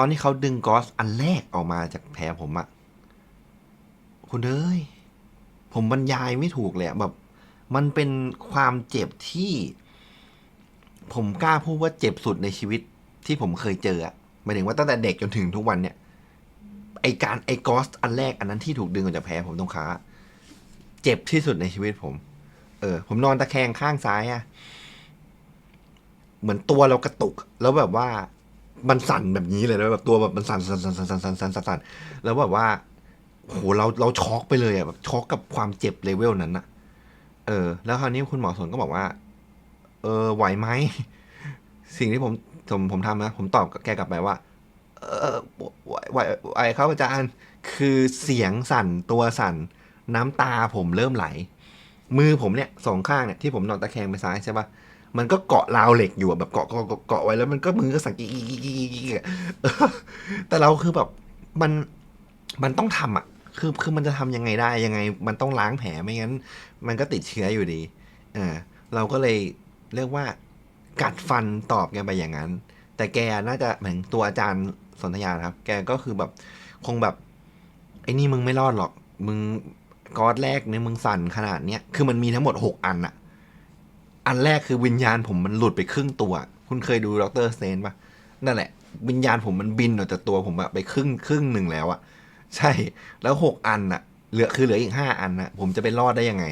ตอนที่เขาดึงกอสอันแรกออกมาจากแผลผมอะคุณเอ้ย ผมบรรยายไม่ถูกเลยแบบมันเป็นความเจ็บที่ ผมกล้าพูดว่าเจ็บสุดในชีวิตที่ผมเคยเจอหมายถึงว่าตั้งแต่เด็กจนถึงทุกวันเนี่ย ไอการไอกอสอันแรกอันนั้นที่ถูกดึงออกจากแผลผมตรงขาเจ็บที่สุดในชีวิตผม เออ ผมนอนตะแคงข้างซ้ายอะเหมือนตัวเรากระตุก แล้วแบบว่า มันสั่นแบบนี้เลยแล้วแบบตัวแบบมันสั่นสั่นสั่นสั่นสั่นสั่นสั่นสั่นแล้วแบบว่าโหเราเราช็อกไปเลยอะแบบช็อกกับความเจ็บเลเวลนั้นอะเออ แล้วคราวนี้คุณหมอสนก็บอกว่า เออไหวไหมสิ่งที่ผมผมผมทำนะผมตอบกับแกกลับไปว่า เออไหวไหวไหวครับอาจารย์คือเสียงสั่นตัวสั่น น้ำตาผมเริ่มไหล มือผมเนี่ยสองข้างเนี่ยที่ผมนอนตะแคงไปซ้ายใช่ปะมันก็เกาะราวเหล็กอยู่แบบเกาะเกาะเกาะไว้แล้วมันก็มือก็สั่นกิ๊กกิ๊กกิ๊กกิ๊กกิ๊กแต่เราคือแบบมันมันต้องทำอะ คือคือมันจะทำยังไงได้ยังไง มันต้องล้างแผลไม่งั้น มันก็ติดเชื้ออยู่ดีเออเราก็เลยเรียกว่ากัดฟันตอบแกไปอย่างนั้น แต่แกน่าจะเหมือนตัวอาจารย์สนธยาครับ แกก็คือแบบคงแบบไอ้นี่มึงไม่รอดหรอก มึง กอดแรกในมึงสั่นขนาดเนี้ยคือมันมีทั้งหมดหกอันอะอันแรกคือวิญญาณผมมันหลุดไปครึ่งตัว คุณเคยดูด็อกเตอร์เซนปะนั่นแหละ วิญญาณผมมันบินออกจากตัวผมอะไปครึ่งครึ่งหนึ่งแล้วอะใช่แล้วหกอันอะเหลือคือเหลืออีกห้าอันอะผมจะไปรอดได้ยังไง